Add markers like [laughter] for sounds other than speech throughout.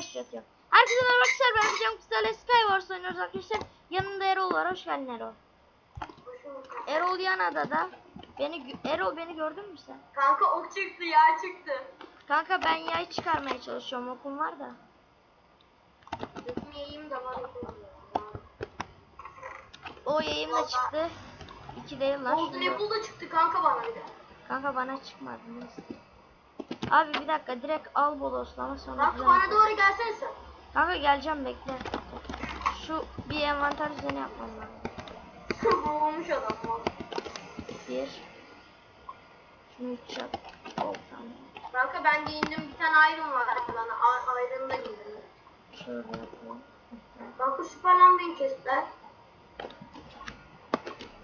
başlatıyorum. Herkese merhaba arkadaşlar ben Can Kısa Skywars oynuyoruz arkadaşlar. Yanımda Erol var. Hoş geldin Erol. Erol yan adada. Beni Erol beni gördün mü sen? Kanka ok çıktı yay çıktı. Kanka ben yay çıkarmaya çalışıyorum. Okum var da. Benim yayım da var. O yayım da çıktı. İki değil lan. Şunu- Apple da çıktı kanka bana bir de. Kanka bana çıkmadı. Neyse. Abi bir dakika direkt al bodoslama sonra Kanka düzen bana doğru gelsene sen. Kanka geleceğim bekle. Şu bir envanter düzeni yapmam lazım. [laughs] Boğulmuş adam. bu. Bir. Şunu üç yap. Oh, tamam. Kanka ben giyindim bir tane iron var bana. A- Iron'ı da giydim. Şöyle yapalım. Kanka süper lan beni kestiler.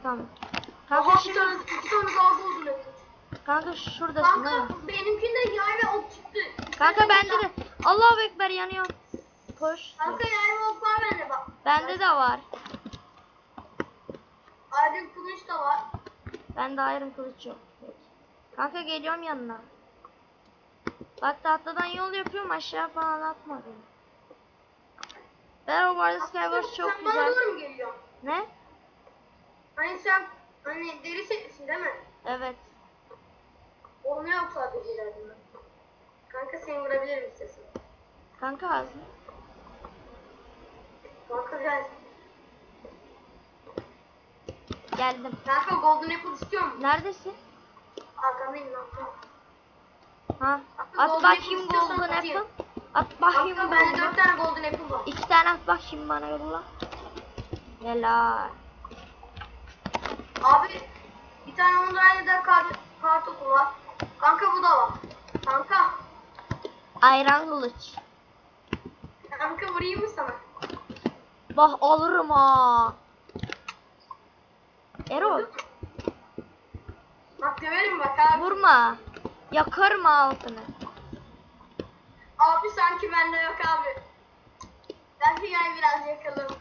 Tamam. Kanka Kanka bir şimdi tane, iki tane daha Apple. kanka şuradasın değil mi? Kanka benimkinde yay ve ok çıktı. Kanka bende de Allahu ekber yanıyor. Koş. Kanka ve ok var bende bak. Bende de var. Iron kılıç da var. Bende iron kılıç yok. Kanka geliyorum yanına. Bak tahtadan yol yapıyorum aşağı falan atma beni. Ben bu arada Skywars çok sen bana güzel. doğru mu geliyorsun? Ne? Hani sen hani deri setlisin değil mi? Evet. Olmuyor yok sadece ileride. Kanka seni vurabilirim istesin. Kanka az mı? Kanka gel. Geldim. Kanka Golden Apple istiyor musun? Neredesin? Arkandayım lan. Ha. Kanka, At golden bakayım apple golden atayım. apple. At bakayım Kanka bende golden dört tane Golden Apple var. İki tane at bakayım bana yolla. Helal. Abi bir tane onda da kart, kart oku var. Kanka bu da var. Kanka. Ayran kılıç. Kanka vurayım mı sana? Bak alırım ha. Erol Bak döverim bak abi. vurma. Yakarım altını. Abi sanki bende yok abi. Ben de yani biraz yakalım.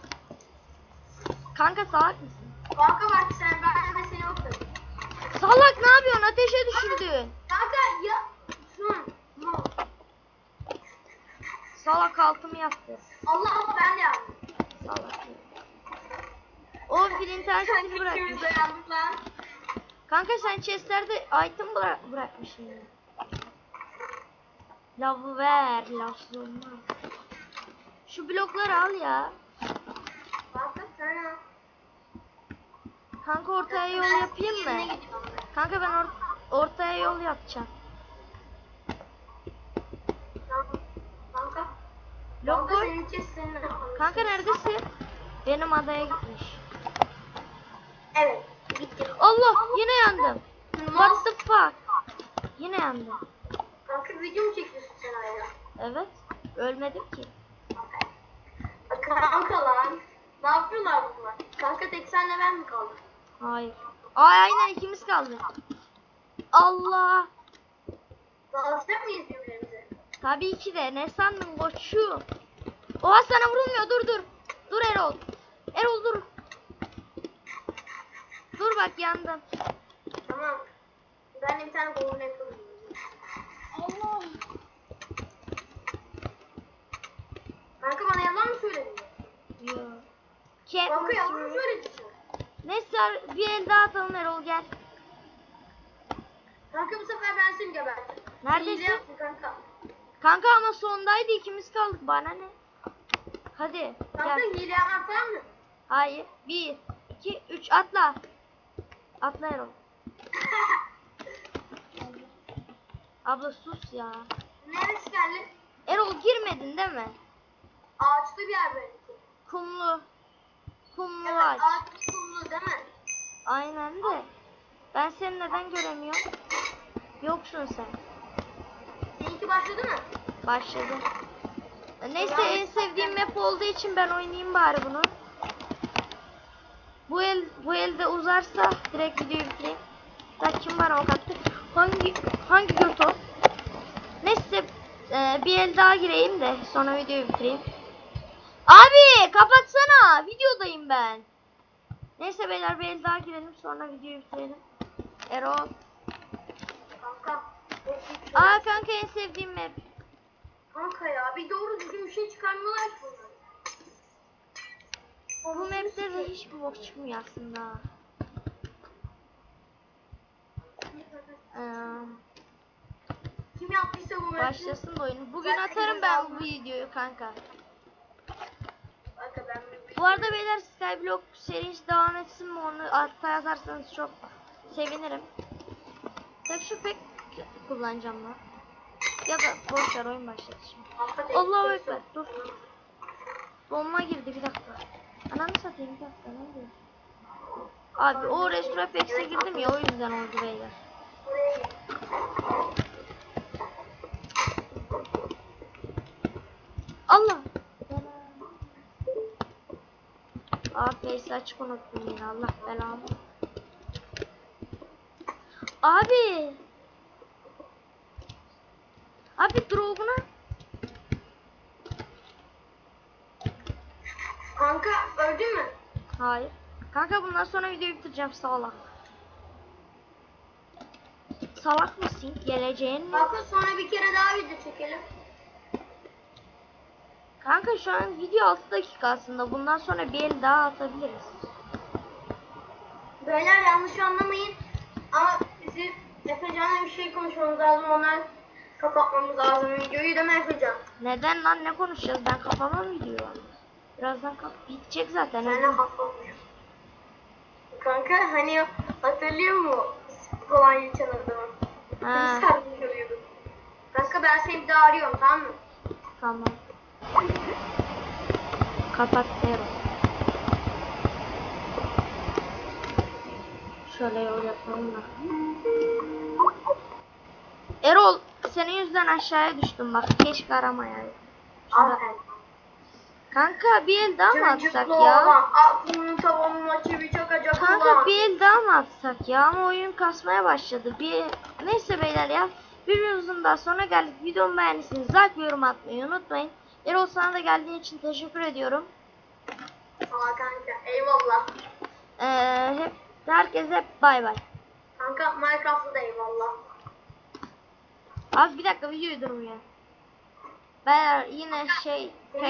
Kanka salak mısın? Kanka bak sen ben de seni okudum. Salak ne yapıyorsun? Ateşe düşürdün. Kanka ya. Hı. Hı. Salak altımı yaktı. Allah Allah ben de yandım. Salak. O stili ikimiz bırakmış. Kanka sen chestlerde item bıra bırakmışsın. ya. Lavı ver. Lavsız olmaz. Şu blokları al ya. Kanka sen al. Kanka ortaya yol yapayım mı? Kanka ben or ortaya yol yapacağım. Tamam. Kanka. Blok Kanka koy. senin için senin Kanka neredesin? Benim adaya gitmiş. Evet. Gitti. Allah yine yandım. What the fuck? Yine yandım. Kanka video mu çekiyorsun sen hala? Evet. Ölmedim ki. Kanka lan. Ne yapıyorlar bunlar? Kanka tek senle ben mi kaldım? Hayır. Ay aynen ikimiz kaldık. Allah. Dağıtacak mıyız birbirimize? Tabii ki de. Ne sandın koçum? Oha sana vurulmuyor. Dur dur. Dur Erol. Erol dur. Dur bak yandım. Tamam. Ben de bir tane golden apple. Allah. Kanka bana yalan mı söyledin? Yo. Cat Kanka yalan mı söyledin? Neyse bir el daha atalım Erol gel. Kanka bu sefer ben seni gebertim. Neredesin? Kanka. Kanka ama sondaydı ikimiz kaldık. Bana ne? Hadi gel. hile var mı? Hayır. Bir, iki, üç atla. Atla Erol. [laughs] Abla sus ya. Neresi geldi? Erol girmedin değil mi? Ağaçlı bir yer benimki. Kumlu. Kumlu Evet ağaç. ağaç kumlu değil mi? Aynen de. Ben seni neden göremiyorum? Yoksun sen. Seninki başladı mı? Başladı. Neyse en sevdiğim map olduğu için ben oynayayım bari bunu. Bu el bu elde uzarsa direkt videoyu bitireyim. Bak kim bana ok attı? Hangi hangi göt o? Neyse e, bir el daha gireyim de sonra videoyu bitireyim. Abi kapatsana videodayım ben. Neyse beyler bir el daha girelim sonra videoyu bitirelim. Erol. Kanka. Aa kanka en sevdiğim map. Kanka ya bir doğru düzgün bir şey çıkarmıyorlar ki bunlar. Bu map'te de hiç bu bok çıkmıyor aslında. Kim yaptıysa bu map'i? Başlasın da oyunu. Bugün atarım ben bu videoyu kanka. Bu arada beyler Skyblock serisi devam etsin mi onu altta yazarsanız çok sevinirim. Tek şu pek kullanacağım lan. Ya da boş oyun başladı şimdi. Kimse- Ekber dur. Bomba girdi bir dakika. Ananı satayım bir dakika ne oluyor? Abi o Restore Packs'e girdim ya o yüzden oldu beyler. Allah. Face'i açık unuttum yine Allah belamı. Abi. Abi Drogon'a. Kanka öldün mü? Hayır. Kanka bundan sonra videoyu bitireceğim salak. Salak mısın? Geleceğin mi? Kanka sonra bir kere daha video çekelim. Kanka şu an video 6 dakika aslında. Bundan sonra bir el daha atabiliriz. Beyler yanlış anlamayın. Ama bizim Efecan'la bir şey konuşmamız lazım. Ondan kapatmamız lazım videoyu değil mi Efecan? Neden lan ne konuşacağız? Ben kapamam videoyu. Birazdan kap bitecek zaten. Ben de. Kanka hani hatırlıyor musun? Kolonya çalırdığımı. Ha, Sarmış oluyordum. Kanka ben seni bir daha arıyorum tamam mı? tamam. Kapat Zero. Şöyle yol yapalım da. Erol senin yüzünden aşağıya düştüm bak. Keşke aramayaydım. Şurada. Kanka bir el daha mı atsak ya? aklının tavanına çivi çakacak Kanka olan. bir el daha mı atsak ya? Ama oyun kasmaya başladı. Bir Neyse beyler ya. Bir videomuzun daha sonra geldik. Videomu beğendiyseniz like ve yorum atmayı unutmayın. Erol sana da geldiğin için teşekkür ediyorum. Aa kanka eyvallah. Ee, hep herkese bay bay. Kanka Minecraft'ta da eyvallah. Abi bir dakika videoyu durmuyor. Beyler yine şey